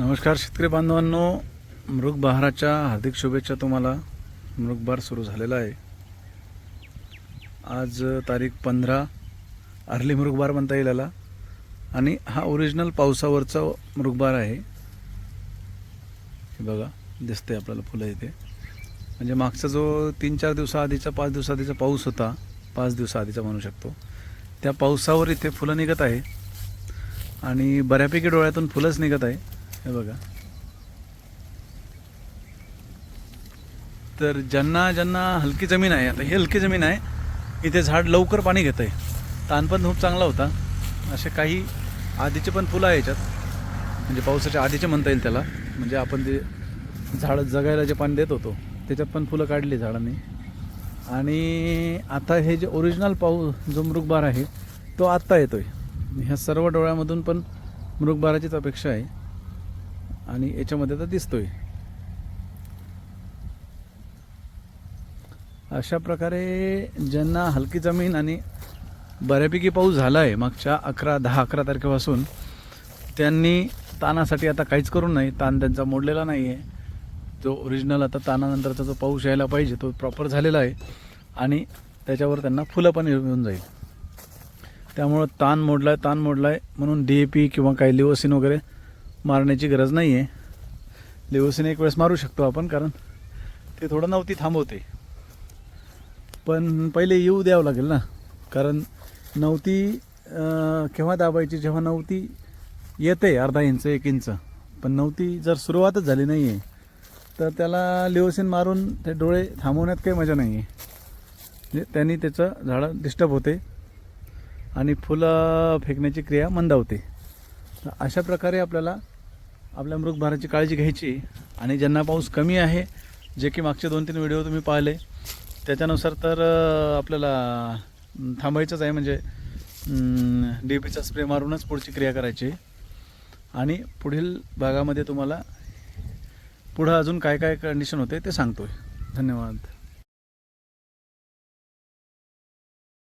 नमस्कार शेतकरी बांधवांनो मृगबहाराच्या हार्दिक शुभेच्छा तुम्हाला. मृगबहार सुरू झालेला आहे. आज तारीख पंधरा अर्ली मृगबार म्हणता येईल याला. आणि हा ओरिजिनल पावसावरचा मृगबार आहे. हे बघा दिसतंय आपल्याला फुलं इथे. म्हणजे मागचा जो तीन चार दिवसाआधीचा पाच दिवसाआधीचा पाऊस होता पाच दिवसाआधीचा म्हणू शकतो. त्या पावसावर इथे फुलं निघत आहे. आणि बऱ्यापैकी डोळ्यातून फुलंच निघत आहे. हे बघा. तर ज्यांना ज्यांना हलकी जमीन आहे आता ही हलकी जमीन आहे इथे झाड लवकर पाणी घेतं आहे ताण पण खूप चांगला होता. असे काही आधीचे पण फुलं आहे याच्यात. म्हणजे पावसाच्या आधीचे म्हणता येईल त्याला. म्हणजे आपण ते झाडं जगायला जे पाणी देत होतो त्याच्यात पण फुलं काढली झाडांनी. आणि आता हे जे ओरिजिनल पाऊ जो मृगबार आहे तो आत्ता येतो आहे ह्या सर्व डोळ्यामधून पण मृगबाराचीच अपेक्षा आहे. आणि याच्यामध्ये तर दिसतोय. अशा प्रकारे ज्यांना हलकी जमीन आणि बऱ्यापैकी पाऊस झाला आहे मागच्या अकरा दहा अकरा तारखेपासून त्यांनी तानासाठी आता काहीच करू नाही. ताण त्यांचा मोडलेला नाही आहे जो ओरिजिनल आता तानानंतरचा जो पाऊस यायला पाहिजे तो प्रॉपर झालेला आहे. आणि त्याच्यावर त्यांना फुलं पण येऊन जाईल. त्यामुळं ताण मोडला आहे ताण मोडला आहे म्हणून डी ए पी किंवा काही लिओसिन वगैरे मारण्याची गरज नाही आहे लिओसिन एक वेळेस मारू शकतो आपण कारण ते थोडं नव्हती थांबवते. पण पहिले येऊ द्यावं लागेल ना कारण नव्हती केव्हा दाबायची जेव्हा नव्हती येते अर्धा इंच एक इंच. पण नव्हती जर सुरुवातच झाली नाही आहे तर त्याला लिओसिन मारून ते डोळे थांबवण्यात काही मजा नाही आहे म्हणजे त्यांनी त्याचं झाडं डिस्टर्ब होते आणि फुलं फेकण्याची क्रिया मंदावते. तर अशा प्रकारे आपल्याला आपल्या मृगभाराची काळजी घ्यायची आणि ज्यांना पाऊस कमी आहे जे की मागचे दोन तीन व्हिडिओ तुम्ही पाहिले त्याच्यानुसार तर आपल्याला थांबायचंच आहे. म्हणजे डी पीचा स्प्रे मारूनच पुढची क्रिया करायची. आणि पुढील भागामध्ये तुम्हाला पुढं अजून काय काय कंडिशन होते ते सांगतोय. धन्यवाद.